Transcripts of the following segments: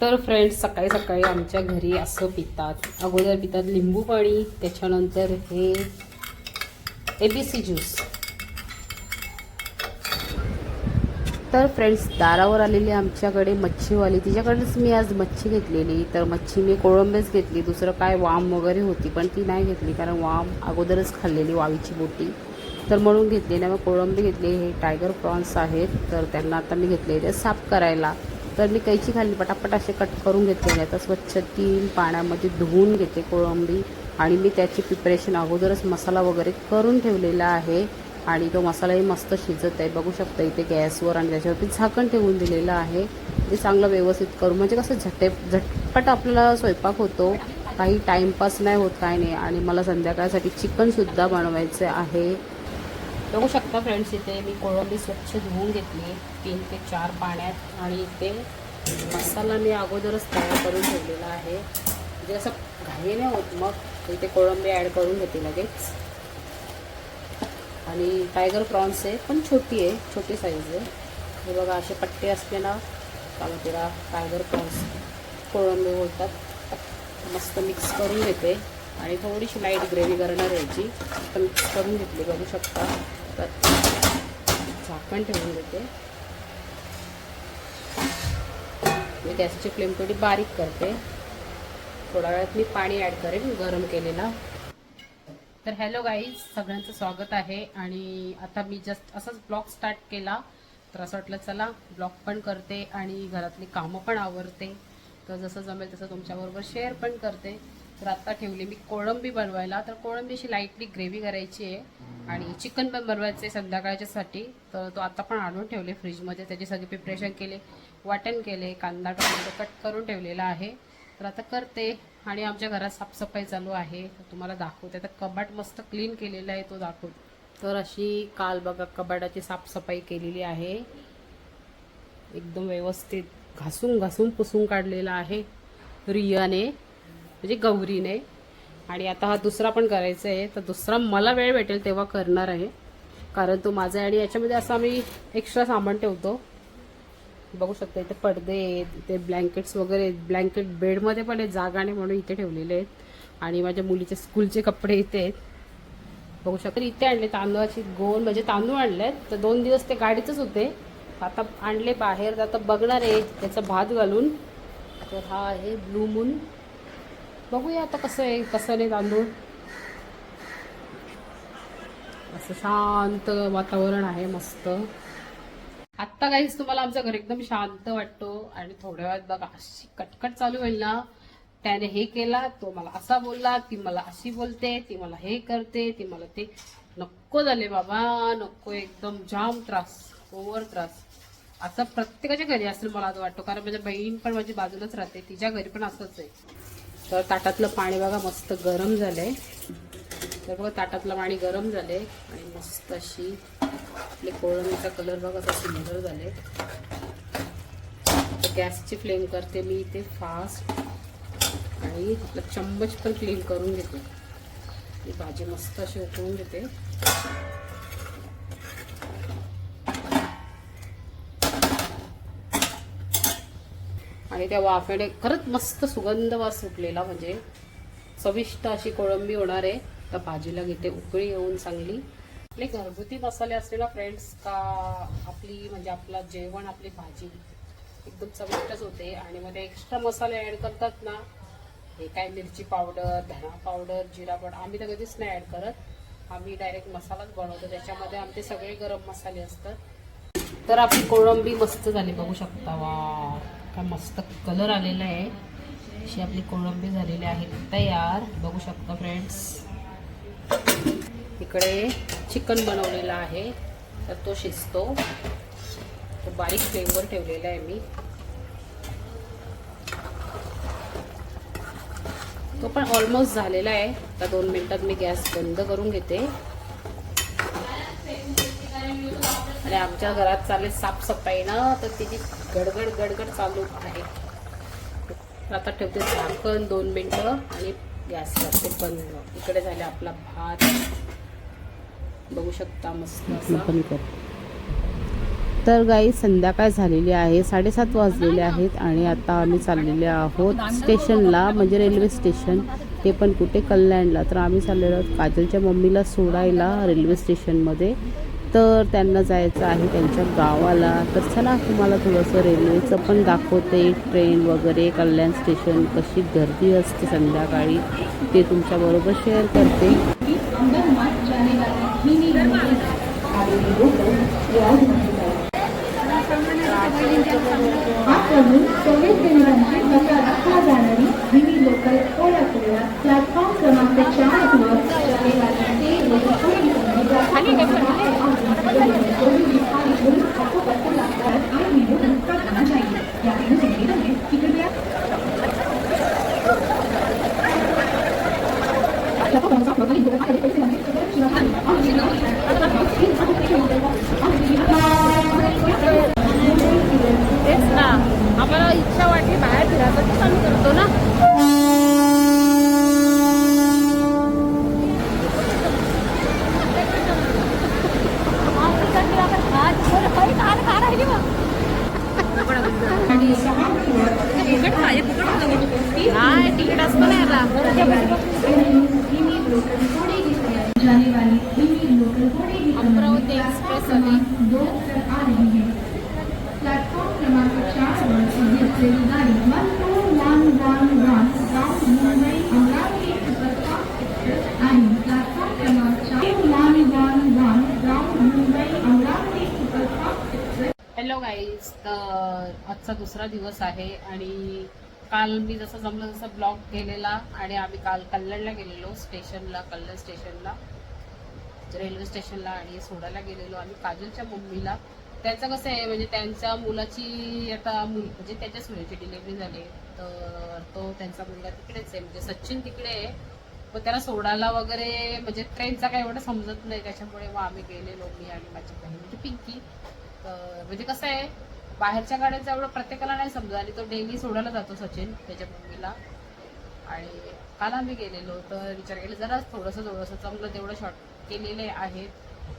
तर फ्रेंड्स सकाळी सकाळी आमच्या घरी असं पितात. अगोदर पितात लिंबू पाणी त्याच्यानंतर हे ए बी सी ज्यूस तर फ्रेंड्स दारावर आलेली आमच्याकडे मच्छीवाली. तिच्याकडेच मी आज मच्छी घेतलेली. तर मच्छी मी कोळंबेच घेतली. दुसरं काय वाम वगैरे होती पण ती नाही घेतली कारण वाम अगोदरच खाल्लेली वावीची बोटी. तर म्हणून घेतली नाही मग कोळंबी घेतली. हे टायगर प्रॉन्स आहेत. तर त्यांना आता मी घेतले ते साफ करायला. तर मी कैची खाल्ली पटापट असे कट करून घेतलेले आता स्वच्छ तीन पाण्यामध्ये धुवून घेते कोळंबी आणि मी त्याची प्रिपरेशन अगोदरच मसाला वगैरे करून ठेवलेला आहे आणि तो मसालाही मस्त शिजत आहे. बघू शकता इथे गॅसवर आणि त्याच्यावरती झाकण ठेवून दिलेलं आहे. ते चांगलं व्यवस्थित करून म्हणजे कसं झटे झटपट आपल्याला स्वयंपाक होतो. काही टाईमपास नाही होत काय नाही. आणि मला संध्याकाळसाठी चिकनसुद्धा बनवायचं आहे. बघू शकता फ्रेंड्स इथे मी कोळंबी स्वच्छ धुवून घेतली. तीन ते चार पाण्यात आणि इथे मसाला मी अगोदरच तयार करून ठेवलेला आहे. म्हणजे असं घाई नाही होत मग इथे कोळंबी ॲड करून घेते लगेच. आणि टायगर प्रॉन्स आहे पण छोटी आहे छोटी साईज आहे. हे बघा असे पट्टे असले ना त्याला तिला टायगर प्रॉन्स कोळंबी बोलतात. मस्त मिक्स करून घेते. आणि थोडीशी लाइट ग्रेव्ही करणार याची. पण मिक्स करून घेतली बघू शकता. तर झाकण ठेवून देते. मी गॅसची फ्लेम थोडी बारीक करते. थोड्या वेळात मी पाणी ॲड करेन गरम केलेला. तर हॅलो गाईज सगळ्यांचं स्वागत आहे आणि आता मी जस्ट असंच ब्लॉग स्टार्ट केला. तर असं वाटलं चला ब्लॉग पण करते आणि घरातली कामं पण आवरते. तर जसं जमेल तसं तुमच्याबरोबर शेअर पण करते. तर आता ठेवली मी कोळंबी बनवायला. तर कोळंबी अशी लाईटली ग्रेव्ही करायची आहे. आणि चिकन पण बनवायचं आहे संध्याकाळच्यासाठी तर तो आता पण आणून ठेवले फ्रीजमध्ये त्याची सगळी प्रिपरेशन केले. वाटण केले कांदा टोमॅटो कट करून ठेवलेला आहे. तर आता करते. आणि आमच्या घरात साफसफाई चालू आहे. तर तुम्हाला दाखवते. आता कबाट मस्त क्लीन केलेला आहे तो दाखवतो तर अशी काल बघा कबाडाची साफसफाई केलेली आहे. एकदम व्यवस्थित घासून घासून पुसून काढलेला आहे. रियाने म्हणजे गौरीने. आणि आता हा दुसरा पण करायचा आहे तर दुसरा मला वेळ भेटेल तेव्हा करणार आहे. कारण तो माझा आहे आणि याच्यामध्ये असं आम्ही एक्स्ट्रा सामान ठेवतो. बघू शकता इथे पडदे आहेत इथे ब्लँकेट्स वगैरे आहेत. ब्लँकेट बेडमध्ये पण आहेत जागा नाही म्हणून इथे ठेवलेले आहेत. आणि माझ्या मुलीचे स्कूलचे कपडे इथे आहेत. बघू शकता इथे आणले तांदळाची गोल म्हणजे तांदूळ आणलेत. तर दोन दिवस ते गाडीतच होते. आता आणले बाहेर तर आता बघणार आहे त्याचा भात घालून. तर हा आहे ब्लू मून. बघूया आता कसं आहे कसं नाही तांदूळ. असं शांत वातावरण आहे मस्त. आत्ता काहीच तुम्हाला आमचं घर एकदम शांत वाटतो आणि थोड्या वेळात बघा अशी कटकट चालू होईल ना. त्याने हे केला तो मला असा बोलला ती मला अशी बोलते ती मला हे करते ती मला ते. नको झाले बाबा नको एकदम जाम त्रास ओव्हर त्रास. असं प्रत्येकाच्या घरी असेल मला वाटतो कारण माझ्या बहीण पण माझी बाजूलाच राहते तिच्या घरी पण असंच आहे. तर ताटातलं पाणी बघा मस्त गरम झालंय. तर बघा ताटातलं पाणी गरम झाले आणि मस्त अशी आपले कोळंबीचा कलर बघा असा सुंदर झाले तर गॅसची फ्लेम करते मी इथे फास्ट आणि आपला चम्मच पण क्लीन करून घेते. ही भाजी मस्त अशी उकळून घेते. आणि त्या वाफेने खरंच मस्त सुगंध वास सुटलेला म्हणजे चविष्ट अशी कोळंबी होणार आहे. तर भाजीला घेते उकळी येऊन चांगली. आपले घरगुती मसाले असले ना फ्रेंड्स का आपली म्हणजे आपला जेवण आपली भाजी एकदम चविष्टच होते. आणि मध्ये एक्स्ट्रा मसाले ॲड करतात ना हे काय मिरची पावडर धना पावडर जिरा पावडर आम्ही तर कधीच नाही ॲड करत. आम्ही डायरेक्ट मसालाच बनवतो. त्याच्यामध्ये आमचे सगळे गरम मसाले असतात. तर आपली कोळंबी मस्त झाली बघू शकता. वा काय मस्त कलर आलेला आहे. अशी आपली कोळंबी झालेली आहे. तयार. बघू शकता फ्रेंड्स इकडे चिकन बनवलेला आहे. तर तो शिजतो. तो बारीक फ्लेमवर ठेवलेला आहे मी. तो पण ऑलमोस्ट झालेला आहे. आता दोन मिनटात मी गॅस बंद करून घेते. आणि आमच्या घरात चालेल साफसफाई ना तर तिची गडगड गडगड चालू आहे. आता ठेवते झाकण दोन मिनटं आणि गॅस करते बंद इकडे झाले आपला भात. बघू शकता मस्त असा. तर गाई संध्याकाळ झालेली आहे. साडेसात वाजलेले आहेत आणि आता आम्ही चाललेले आहोत स्टेशनला म्हणजे रेल्वे स्टेशन. ते पण कुठे? कल्याणला. तर आम्ही चाललेलो आहोत काजलच्या मम्मीला सोडायला रेल्वे स्टेशनमध्ये. तर त्यांना जायचं आहे त्यांच्या गावाला. तर चला तुम्हाला थोडंसं रेल्वेचं पण दाखवते. ट्रेन वगैरे कल्याण स्टेशन कशी गर्दी असते संध्याकाळी ते तुमच्याबरोबर शेअर करते. जाणारी आपको तर आजचा दुसरा दिवस आहे आणि काल मी जसं जमलं तसं ब्लॉग केलेला आणि आम्ही काल कल्लडला गेलेलो स्टेशनला कल्लड स्टेशनला रेल्वे स्टेशनला आणि सोडायला गेलेलो. आम्ही काजलच्या मम्मीला त्यांचं कसं आहे म्हणजे त्यांच्या मुलाची आता मुल म्हणजे त्याच्याच मुलाची डिलेवरी झाली. तर तो त्यांचा मुलगा तिकडेच आहे म्हणजे सचिन तिकडे आहे. मग त्याला सोडायला वगैरे म्हणजे ट्रेनचा काही एवढं समजत नाही. त्याच्यामुळे मग आम्ही गेलेलो मी आणि माझी बहीण म्हणजे पिंकी. तर म्हणजे कसं आहे बाहेरच्या गाड्यांचा एवढं प्रत्येकाला नाही समजा आणि तो डेली सोडायला जातो सचिन त्याच्या मम्मीला. आणि काल आम्ही गेलेलो तर विचार केला जरा थोडंसं थोडंसं जमलं तेवढं शॉर्ट केलेले आहेत.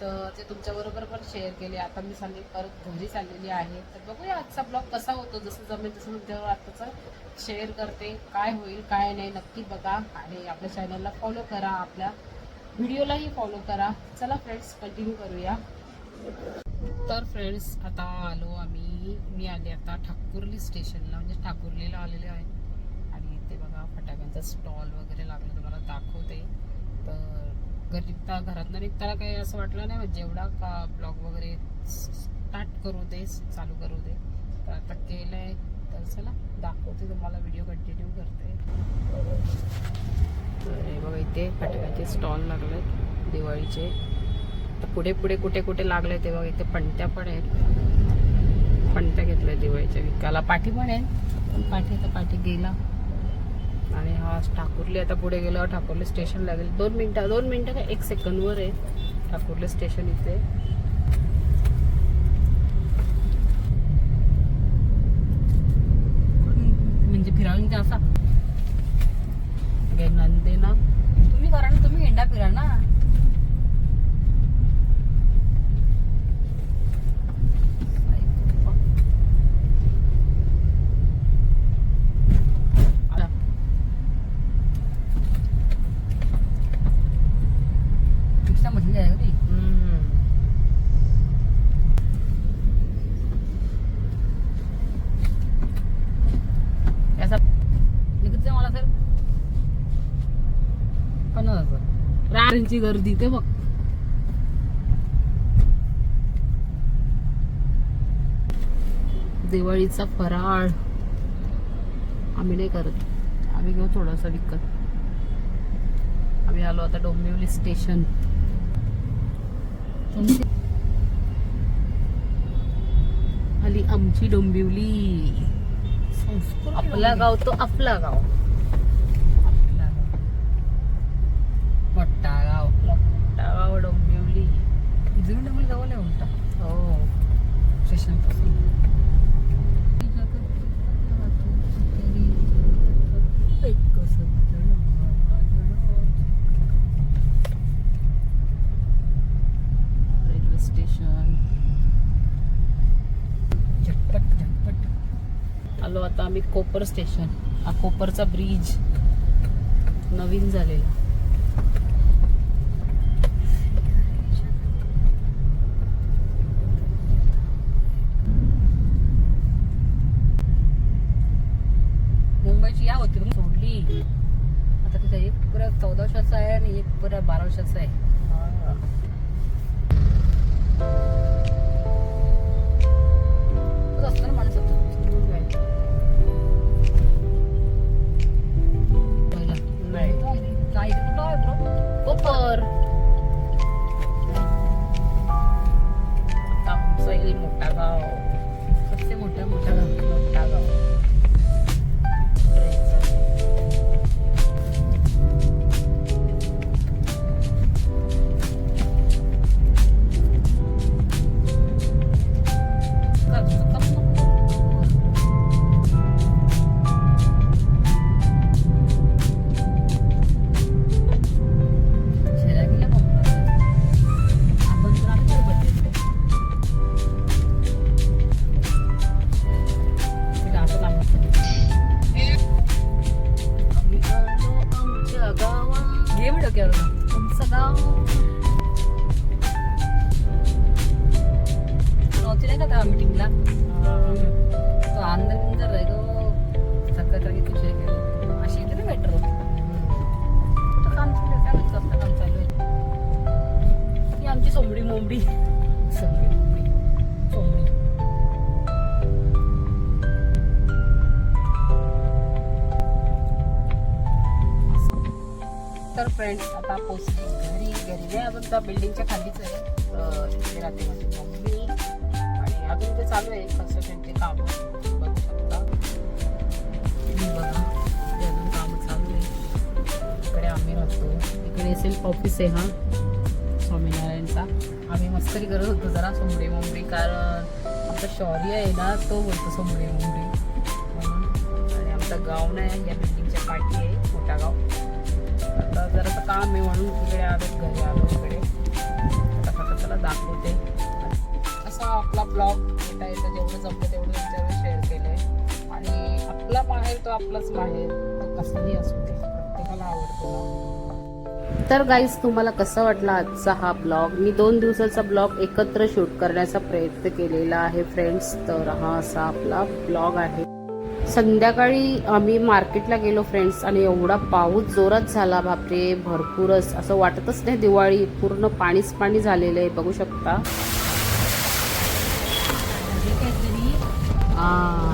तर ते तुमच्याबरोबर पण शेअर केले. आता मी चालली परत घरी चाललेली आहे. तर बघूया आजचा ब्लॉग कसा होतो. जसं जमेल तसं तुमच्यावर आत्ताचं शेअर करते. काय होईल काय नाही नक्की बघा. आणि आपल्या चॅनलला फॉलो करा. आपल्या व्हिडिओलाही फॉलो करा. चला फ्रेंड्स कंटिन्यू करूया. तर फ्रेंड्स आता आलो आम्ही. मी आले आता ठाकुर्ली स्टेशनला म्हणजे ठाकुर्लीला आलेले आहे आणि इथे बघा फटाक्यांचा स्टॉल वगैरे लागला तुम्हाला दाखवते. तर घरी निघता घरातनं निघताना काही असं वाटलं नाही म्हणजे जेवढा का ब्लॉग वगैरे स्टार्ट करू दे चालू करू दे. तर आता केलं आहे तर चला दाखवते तुम्हाला व्हिडिओ कंटिन्यू करते. तर बघा इथे फटाक्यांचे स्टॉल लागले दिवाळीचे. तर पुढे पुढे कुठे कुठे लागले ते बघा इथे पणत्या पण आहेत. पणत्या घेतल्या दिवाळीच्या विकायला. पाठी पण आहेत पण पाठी आता पाठी गेला. आणि हा ठाकुर्ली आता पुढे गेल्यावर ठाकुर्ली स्टेशन लागेल. दोन मिनटं दोन मिनटं का? एक सेकंदवर आहे. ठाकुर्ली स्टेशन इथे. म्हणजे फिरावून ते असा? नंदेना. तुम्ही करा ना तुम्ही हिंडा फिरा ना आला. रिक्षा मशीन आहे का ती हम्म. याचा हे किती मला सर पन्नास हजार गर्दी ते बघ. दिवाळीचा फराळ. आम्ही नाही करत. आम्ही घेऊ थोडासा विकत. आम्ही आलो आता डोंबिवली स्टेशन. आली आमची डोंबिवली. आपला गाव तो आपला गाव. आपला गाव. टाळावर डोंबिवली. जुळून डोंबिवली जवळ आहे उलटा. हो. स्टेशनपासून आलो आता आम्ही कोपर स्टेशन हा कोपरचा ब्रिज नवीन झालेला. चौदा वर्षाचा आहे आणि एक पुरा बारा वर्षाचा आहे. काय? कोपर मोठा गाव सबसे मोठा. मोठा तर फ्रेंड्स आता पोचली घरी घरी नाही अजून त्या बिल्डिंगच्या खालीच आहे. तर इथे राहते माझी मम्मी आणि अजून ते चालू आहे. कन्स्ट्रक्शनचे काम. बघू शकता. बघा. ते अजून कामं चालू आहे. इकडे आम्ही राहतो. इकडे सेल्फ ऑफिस आहे हा. स्वामीनारायणचा. आम्ही मस्करी करत होतो जरा सोमडे मुंबई कारण आमचा शौर्य आहे ना तो बोलतो सोमडे मुंबई म्हणून. आणि आमचं गाव नाही या बिल्डिंगच्या पाठी आहे मोठा गाव. आता जरासं काम आहे म्हणून तिकडे आलो घरी आलो इकडे. आता त्याला दाखवते. असा आपला ब्लॉग येता येतं जेवढं जमलं तेवढं तुमच्यावर शेअर केलं आहे आणि आपला माहेर तो आपलाच माहेर तो कसाही असू दे प्रत्येकाला आवडतो तर गाईज तुम्हाला कसा वाटला आजचा हा ब्लॉग मी दोन दिवसाचा ब्लॉग एकत्र शूट करण्याचा प्रयत्न केलेला आहे फ्रेंड्स तर हा असा आपला ब्लॉग आहे. संध्याकाळी आम्ही मार्केटला गेलो फ्रेंड्स आणि एवढा पाऊस जोरात झाला बापरे भरपूरच. असं वाटतच नाही दिवाळी पूर्ण पाणीच पाणी झालेलं आहे बघू शकता. म्हणजे हा